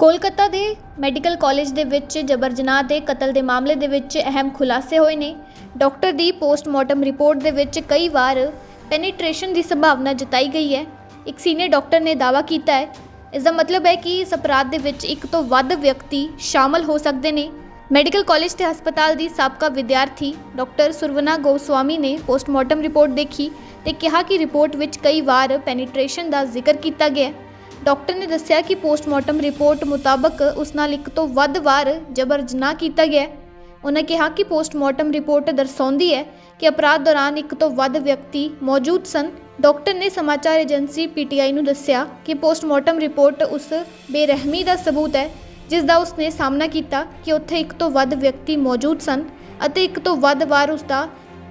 ਕੋਲਕਾਤਾ ਦੇ medical college ਦੇ ਵਿੱਚ ਜਬਰ ਜਨਾਹ ਦੇ ਕਤਲ ਦੇ ਮਾਮਲੇ ਦੇ ਵਿੱਚ ਅਹਿਮ ਖੁਲਾਸੇ ਹੋਏ ਨੇ। ਡਾਕਟਰ ਦੀ ਪੋਸਟਮਾਰਟਮ ਰਿਪੋਰਟ ਦੇ ਵਿੱਚ ਕਈ ਵਾਰ ਪੈਨੀਟ੍ਰੇਸ਼ਨ ਦੀ ਸੰਭਾਵਨਾ ਜਤਾਈ ਗਈ ਹੈ। ਇੱਕ ਸੀਨੀਅਰ ਡਾਕਟਰ ਨੇ ਦਾਅਵਾ ਕੀਤਾ ਹੈ। ਇਸ ਦਾ ਮਤਲਬ ਹੈ ਕਿ ਇਸ ਅਪਰਾਧ ਦੇ ਵਿੱਚ ਇੱਕ ਤੋਂ ਵੱਧ ਵਿਅਕਤੀ ਸ਼ਾਮਲ ਹੋ ਸਕਦੇ ਨੇ। ਮੈਡੀਕਲ ਕਾਲਜ ਤੇ ਹਸਪਤਾਲ ਦੀ ਸਾਬਕਾ ਵਿਦਿਆਰਥੀ ਡਾਕਟਰ ਸੁਰਵਨਾ ਗੋਸਵਾਮੀ ਨੇ ਪੋਸਟਮਾਰਟਮ ਰਿਪੋਰਟ ਦੇਖੀ ਤੇ ਕਿਹਾ ਕਿ ਰਿਪੋਰਟ ਵਿੱਚ ਕਈ ਵਾਰ ਪੈਨੀਟ੍ਰੇਸ਼ਨ ਦਾ ਜ਼ਿਕਰ ਕੀਤਾ ਗਿਆ ਹੈ। ਡਾਕਟਰ ਨੇ ਦੱਸਿਆ ਕਿ ਪੋਸਟਮਾਰਟਮ ਰਿਪੋਰਟ ਮੁਤਾਬਕ ਉਸ ਨਾਲ ਇੱਕ ਤੋਂ ਵੱਧ ਵਾਰ ਜਬਰ ਜਨਾਹ ਕੀਤਾ ਗਿਆ ਹੈ। ਉਹਨਾਂ ਕਿਹਾ ਕਿ ਪੋਸਟਮਾਰਟਮ ਰਿਪੋਰਟ ਦਰਸਾਉਂਦੀ ਹੈ ਕਿ ਅਪਰਾਧ ਦੌਰਾਨ ਇੱਕ ਤੋਂ ਵੱਧ ਵਿਅਕਤੀ ਮੌਜੂਦ ਸਨ। ਡਾਕਟਰ ਨੇ ਸਮਾਚਾਰ ਏਜੰਸੀ ਪੀਟੀਆਈ ਨੂੰ ਦੱਸਿਆ ਕਿ ਪੋਸਟਮਾਰਟਮ ਰਿਪੋਰਟ ਉਸ ਬੇਰਹਿਮੀ ਦਾ ਸਬੂਤ ਹੈ, ਜਿਸ ਦਾ ਉਸਨੇ ਸਾਹਮਣਾ ਕੀਤਾ ਕਿ ਉੱਥੇ ਇੱਕ ਤੋਂ ਵੱਧ ਵਿਅਕਤੀ ਮੌਜੂਦ ਸਨ ਅਤੇ ਇੱਕ ਤੋਂ ਵੱਧ ਵਾਰ ਉਸ ਦਾ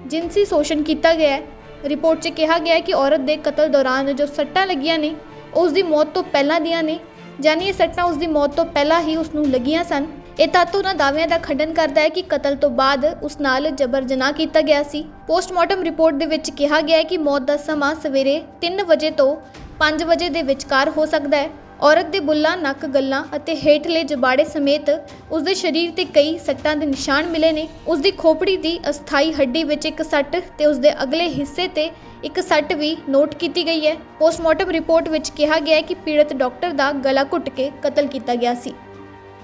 ਜਿਨਸੀ ਸ਼ੋਸ਼ਣ ਕੀਤਾ ਗਿਆ ਹੈ। ਰਿਪੋਰਟ 'ਚ ਕਿਹਾ ਗਿਆ ਹੈ ਕਿ ਔਰਤ ਦੇ ਕਤਲ ਦੌਰਾਨ ਜੋ ਸੱਟਾਂ ਲੱਗੀਆਂ ਨੇ ਉਸ ਦੀ ਮੌਤ ਤੋਂ ਪਹਿਲਾਂ ਦੀਆਂ ਨੇ, ਯਾਨੀ ਇਹ ਸੱਟਾਂ ਉਸ ਦੀ ਮੌਤ ਤੋਂ ਪਹਿਲਾਂ ਹੀ ਉਸ ਨੂੰ ਲੱਗੀਆਂ ਸਨ। ਇਹ ਤੱਤ ਉਹਨਾਂ ਦਾਅਵਿਆਂ ਦਾ ਖੰਡਨ ਕਰਦਾ ਹੈ ਕਿ ਕਤਲ ਤੋਂ ਬਾਅਦ ਉਸ ਨਾਲ ਜਬਰ ਜਨਾਹ ਕੀਤਾ ਗਿਆ ਸੀ। ਪੋਸਟਮਾਰਟਮ ਰਿਪੋਰਟ ਦੇ ਵਿੱਚ ਕਿਹਾ ਗਿਆ ਹੈ ਕਿ ਮੌਤ ਦਾ ਸਮਾਂ ਸਵੇਰੇ 3 ਵਜੇ ਤੋਂ 5 ਵਜੇ ਦੇ ਵਿਚਕਾਰ ਹੋ ਸਕਦਾ ਹੈ। ਔਰਤ ਦੇ ਬੁੱਲਾਂ, ਨੱਕ ਗੱਲਾਂ ਅਤੇ ਹੇਠਲੇ ਜਬਾੜੇ ਸਮੇਤ ਉਸ ਦੇ ਸਰੀਰ ਤੇ ਕਈ ਸੱਟਾਂ ਦੇ ਨਿਸ਼ਾਨ ਮਿਲੇ ਨੇ। ਉਸ ਦੀ ਖੋਪੜੀ ਦੀ ਅਸਥਾਈ ਹੱਡੀ ਵਿੱਚ ਇੱਕ ਸੱਟ ਤੇ ਉਸ ਦੇ ਅਗਲੇ ਹਿੱਸੇ ਤੇ ਇੱਕ ਸੱਟ ਵੀ ਨੋਟ ਕੀਤੀ ਗਈ ਹੈ। ਪੋਸਟਮਾਰਟਮ ਰਿਪੋਰਟ ਵਿੱਚ ਕਿਹਾ ਗਿਆ ਹੈ ਕਿ ਪੀੜਤ ਡਾਕਟਰ ਦਾ ਗਲਾ ਘੁੱਟ ਕੇ ਕਤਲ ਕੀਤਾ ਗਿਆ ਸੀ।